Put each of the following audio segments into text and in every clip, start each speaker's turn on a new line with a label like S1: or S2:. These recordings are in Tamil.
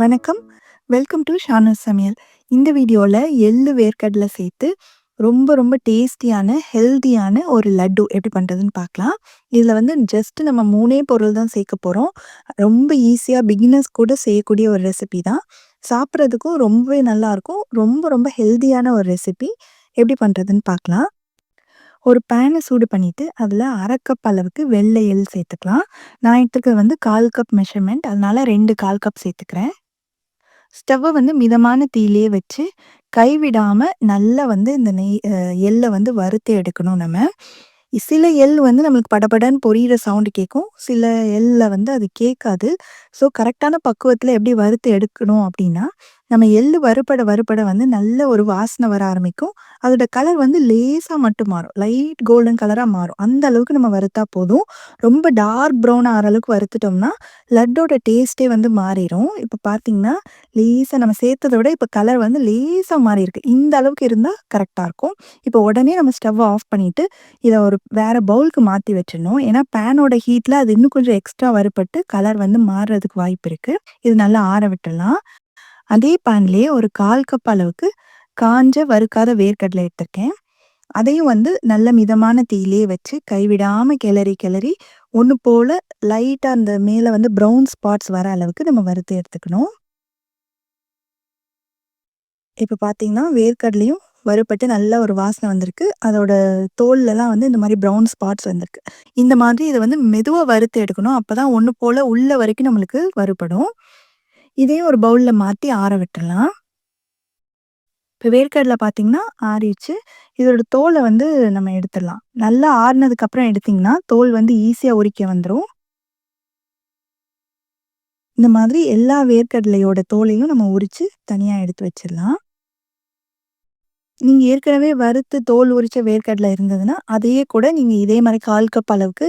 S1: வணக்கம். வெல்கம் டு ஷானு சமையல் இந்த வீடியோவில் எள்ளு வேர்க்கடலை சேர்த்து ரொம்ப ரொம்ப டேஸ்டியான ஹெல்த்தியான ஒரு லட்டு எப்படி பண்ணுறதுன்னு பார்க்கலாம். இதில் வந்து ஜஸ்ட் நம்ம மூணே பொருள் தான் சேர்க்க போகிறோம் ரொம்ப ஈஸியாக பிகினர்ஸ் கூட செய்யக்கூடிய ஒரு ரெசிபி தான். சாப்பிட்றதுக்கும் ரொம்பவே நல்லாயிருக்கும் ரொம்ப ரொம்ப ஹெல்த்தியான ஒரு ரெசிபி எப்படி பண்ணுறதுன்னு பார்க்கலாம். ஒரு பேனை சூடு பண்ணிவிட்டு அதில் அரை கப் அளவுக்கு வெள்ளை எள் சேர்த்துக்கலாம். நான் எடுத்துக்கிறது வந்து கால் கப் மெஷர்மெண்ட் அதனால் ரெண்டு கால் கப் சேர்த்துக்கிறேன். ஸ்டவ்வை வந்து மிதமான தீயிலே வச்சு கைவிடாமல் நல்லா வந்து இந்த நெய் எள்ளை வந்து வறுத்து எடுக்கணும் நம்ம. சில எள் வந்து நம்மளுக்கு படபடன்னு பொரியிற சவுண்டு கேட்கும். சில எல்ல வந்து அது கேட்காது. ஸோ கரெக்டான பக்குவத்தில் எப்படி வறுத்து எடுக்கணும் அப்படின்னா நம்ம எள்ளு வறுபட வறுபட வந்து நல்ல ஒரு வாசனை வர ஆரம்பிக்கும். அதோட கலர் வந்து லேசாக மட்டும் மாறும். லைட் கோல்டன் கலராக மாறும். அந்த அளவுக்கு நம்ம வறுத்தா போதும். ரொம்ப டார்க் ப்ரௌன் ஆகிற அளவுக்கு வறுத்துட்டோம்னா லட்டோட டேஸ்ட்டே வந்து மாறிடும் இப்போ பார்த்தீங்கன்னா லேசாக நம்ம சேர்த்ததோட விட இப்போ கலர் வந்து லேசாக மாறி இருக்கு. இந்த அளவுக்கு இருந்தால் கரெக்டாக இருக்கும். இப்போ உடனே நம்ம ஸ்டவ்வை ஆஃப் பண்ணிவிட்டு இதை ஒரு வேறு பவுலுக்கு மாற்றி வச்சிடணும். ஏன்னா பேனோட ஹீட்டில் அது இன்னும் கொஞ்சம் எக்ஸ்ட்ரா வறுபட்டு கலர் வந்து மாறுறதுக்கு வாய்ப்பு இருக்குது இது நல்லா ஆற விட்டுடலாம். அதே பேன்லேயே ஒரு கால் கப் அளவுக்கு காஞ்ச வறுக்காத வேர்க்கடலை எடுத்திருக்கேன். அதையும் வந்து நல்ல மிதமான தீயிலே வச்சு கைவிடாமல் கிளறி கிளறி ஒன்று போல் லைட்டாக அந்த மேலே வந்து ப்ரௌன் ஸ்பாட்ஸ் வர அளவுக்கு நம்ம வறுத்து எடுத்துக்கணும். இப்போ பார்த்தீங்கன்னா வேர்க்கடலையும் வறுப்பட்டு நல்ல ஒரு வாசனை வந்திருக்கு. அதோட தோல்லலாம் வந்து இந்த மாதிரி ப்ரௌன் ஸ்பாட்ஸ் வந்திருக்கு. இந்த மாதிரி இதை வந்து மெதுவாக வறுத்து எடுக்கணும். அப்போ தான் ஒன்று போல் உள்ள வரைக்கும் நம்மளுக்கு வறுப்படும் இதையும் ஒரு பவுலில் மாற்றி ஆற விட்டுடலாம் இப்போ வேர்க்கடலை பார்த்தீங்கன்னா ஆறிடுச்சு. இதோட தோலை வந்து நம்ம எடுத்துடலாம். நல்லா ஆறினதுக்கப்புறம் எடுத்திங்கன்னா தோல் வந்து ஈஸியாக உரிக்க வந்துடும் இந்த மாதிரி எல்லா வேர்க்கடலையோட தோலையும் நம்ம உரித்து தனியாக எடுத்து வச்சிடலாம். நீங்கள் ஏற்கனவே வறுத்து தோல் உரித்த வேர்க்கடலை இருந்ததுன்னா அதையே கூட நீங்கள் இதே மாதிரி கால் கப் அளவுக்கு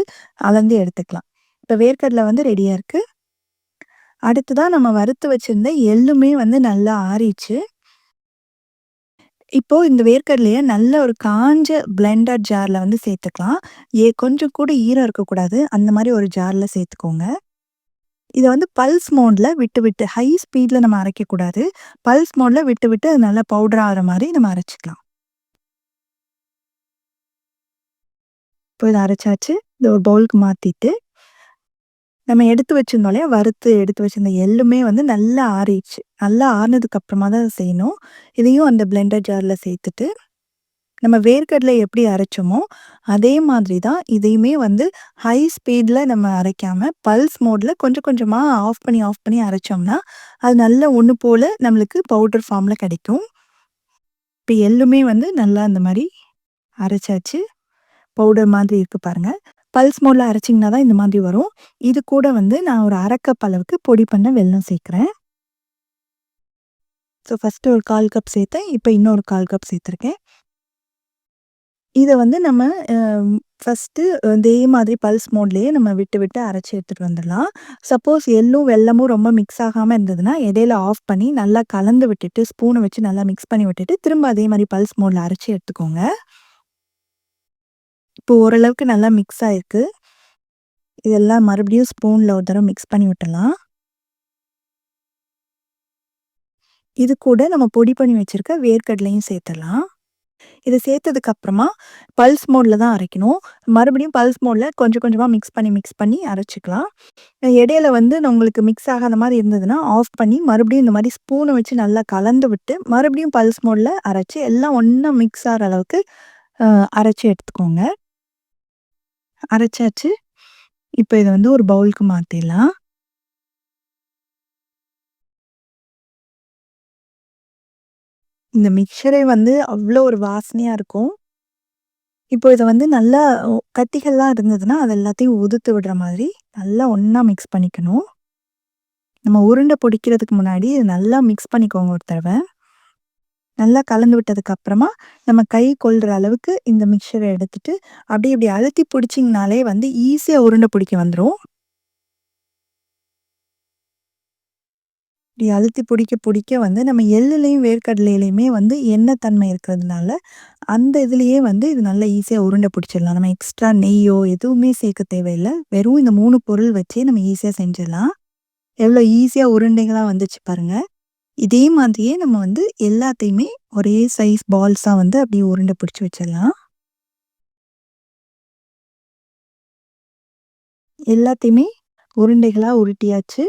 S1: அளந்து எடுத்துக்கலாம். இப்போ வேர்க்கடலை வந்து ரெடியாக இருக்குது அடுத்துதான் நம்ம வறுத்து வச்சிருந்த எள்ளுமே வந்து நல்லா ஆறிச்சு இப்போ இந்த வேர்க்கடலையை நல்ல ஒரு காஞ்ச பிளெண்டர் ஜார்ல வந்து சேர்த்துக்கலாம். ஏ கொஞ்சம் கூட ஈரம் இருக்கக்கூடாது. அந்த மாதிரி ஒரு ஜார்ல சேர்த்துக்கோங்க. இதை வந்து பல்ஸ் மோட்ல விட்டு விட்டு ஹை ஸ்பீட்ல நம்ம அரைக்கக்கூடாது பல்ஸ் மோட்ல விட்டு விட்டு அது நல்லா பவுடர் ஆகிற மாதிரி நம்ம அரைச்சிக்கலாம். இப்போ இதை அரைச்சாச்சு. இதை ஒரு பவுலுக்கு மாற்றிட்டு நம்ம எடுத்து வச்சிருந்தோம் இல்லையா? வறுத்து எடுத்து வச்சிருந்த எள்ளுமே வந்து நல்லா ஆறிடுச்சு. நல்லா ஆறினதுக்கு அப்புறமா தான் செய்யணும். இதையும் அந்த பிளெண்டர் ஜாரில் சேர்த்துட்டு நம்ம வேர்க்கடலை எப்படி அரைச்சோமோ அதே மாதிரி தான் இதையுமே வந்து ஹை ஸ்பீடில் நம்ம அரைக்காமல் பல்ஸ் மோடில் கொஞ்சம் கொஞ்சமாக ஆஃப் பண்ணி ஆஃப் பண்ணி அரைச்சோம்னா அது நல்ல ஒன்று போல் நம்மளுக்கு பவுடர் ஃபார்மில் கிடைக்கும். இப்போ எள்ளுமே வந்து நல்லா அந்த மாதிரி அரைச்சாச்சு. பவுடர் மாதிரி இருக்குது பாருங்கள் பல்ஸ் மோடில் அரைச்சிங்கன்னா தான் இந்த மாதிரி வரும். இது கூட வந்து நான் ஒரு அரைக்கப் அளவுக்கு பொடி பண்ண வெல்லம் சேர்க்குறேன். ஸோ ஃபஸ்ட்டு ஒரு கால் கப் சேர்த்தேன். இப்போ இன்னொரு கால் கப் சேர்த்துருக்கேன். இதை வந்து நம்ம ஃபஸ்ட்டு இதே மாதிரி பல்ஸ் மோட்லேயே நம்ம விட்டு விட்டு அரைச்சி எடுத்துகிட்டு வந்துடலாம். சப்போஸ் எள்ளும் வெள்ளமும் ரொம்ப மிக்ஸ் ஆகாமல் இருந்ததுன்னா இடையில ஆஃப் பண்ணி நல்லா கலந்து விட்டுட்டு ஸ்பூனை வச்சு நல்லா மிக்ஸ் பண்ணி விட்டுட்டு திரும்ப அதே மாதிரி பல்ஸ் மோடில் அரைச்சி எடுத்துக்கோங்க. இப்போ ஓரளவுக்கு நல்லா மிக்ஸ் ஆயிருக்கு. இதெல்லாம் மறுபடியும் ஸ்பூனில் ஒரு தடவை மிக்ஸ் பண்ணி விட்டலாம் இது கூட நம்ம பொடி பண்ணி வச்சுருக்க வேர்க்கடலையும் சேர்த்துடலாம். இதை சேர்த்ததுக்கு அப்புறமா பல்ஸ் மோடில் தான் அரைக்கணும். மறுபடியும் பல்ஸ் மோடில் கொஞ்சம் கொஞ்சமாக மிக்ஸ் பண்ணி மிக்ஸ் பண்ணி அரைச்சிக்கலாம். இடையில வந்து உங்களுக்கு மிக்ஸ் ஆகாத மாதிரி இருந்ததுன்னா ஆஃப் பண்ணி மறுபடியும் இந்த மாதிரி ஸ்பூனை வச்சு நல்லா கலந்து விட்டு மறுபடியும் பல்ஸ் மோடில் அரைச்சி எல்லாம் ஒன்றா மிக்ஸ் ஆகிற அளவுக்கு அரைச்சி எடுத்துக்கோங்க. அரைச்சாச்சு. இப்போ இதை வந்து ஒரு பவுலுக்கு மாற்றிடலாம் இந்த மிக்சரே வந்து அவ்வளோ ஒரு வாசனையாக இருக்கும். இப்போ இதை வந்து நல்லா கத்திகள்லாம் இருந்ததுன்னா அது எல்லாத்தையும் உதுத்து விடுற மாதிரி நல்லா ஒன்றா மிக்ஸ் பண்ணிக்கணும். நம்ம உருண்டை பொடிக்கிறதுக்கு முன்னாடி நல்லா மிக்ஸ் பண்ணிக்கோங்க ஒரு தடவை. நல்லா கலந்து விட்டதுக்கு அப்புறமா நம்ம கை கொள்கிற அளவுக்கு இந்த மிக்சரை எடுத்துட்டு அப்படி இப்படி அழுத்தி பிடிச்சிங்கனாலே வந்து ஈஸியாக உருண்டை பிடிக்க வந்துடும் இப்படி அழுத்தி பிடிக்க பிடிக்க வந்து நம்ம எள்ளுலையும் வேர்க்கடலையிலையுமே வந்து எண்ணெய் தன்மை இருக்கிறதுனால அந்த இதுலேயே வந்து இது நல்லா ஈஸியாக உருண்டை பிடிச்சிடலாம். நம்ம எக்ஸ்ட்ரா நெய்யோ எதுவுமே சேர்க்க தேவையில்லை. வெறும் இந்த மூணு பொருள் வச்சே நம்ம ஈஸியாக செஞ்சிடலாம். எவ்வளோ ஈஸியாக உருண்டைகளாக வந்துச்சு பாருங்கள் இதே மாதிரியே நம்ம வந்து எல்லாத்தையுமே ஒரே சைஸ் பால்ஸாக வந்து அப்படியே உருண்டை பிடிச்சி வச்சிடலாம். எல்லாத்தையுமே உருண்டைகளாக உருட்டியாச்சு.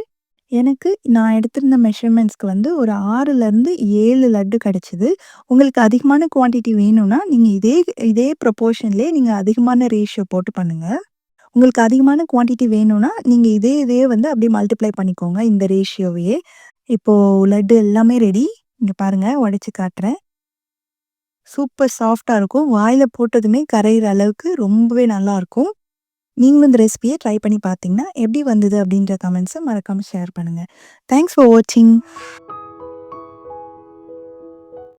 S1: எனக்கு நான் எடுத்திருந்த மெஷர்மெண்ட்ஸ்க்கு வந்து ஒரு 6லருந்து 7 லட்டு கிடச்சிது உங்களுக்கு அதிகமான குவான்டிட்டி வேணும்னா, நீங்கள் இதே இதே ப்ரொப்போர்ஷன்லேயே நீங்கள் அதிகமான ரேஷியோ போட்டு பண்ணுங்கள் உங்களுக்கு அதிகமான குவான்டிட்டி வேணும்னா, நீங்கள் இதே இதே வந்து அப்படியே மல்டிப்ளை பண்ணிக்கோங்க இந்த ரேஷியோவையே. இப்போது லட்டு எல்லாமே ரெடி. இங்கே பாருங்க உடச்சி காட்டுறேன். சூப்பர் சாஃப்டாக இருக்கும். வாயில் போட்டதுமே கரையிற அளவுக்கு ரொம்பவே நல்லாயிருக்கும் நீங்களும் இந்த ரெசிபியை ட்ரை பண்ணி பார்த்தீங்கன்னா, எப்படி வந்தது அப்படின்ற கமெண்ட்ஸை மறக்காமல் ஷேர் பண்ணுங்கள் தேங்க்ஸ் ஃபார் வாட்சிங்.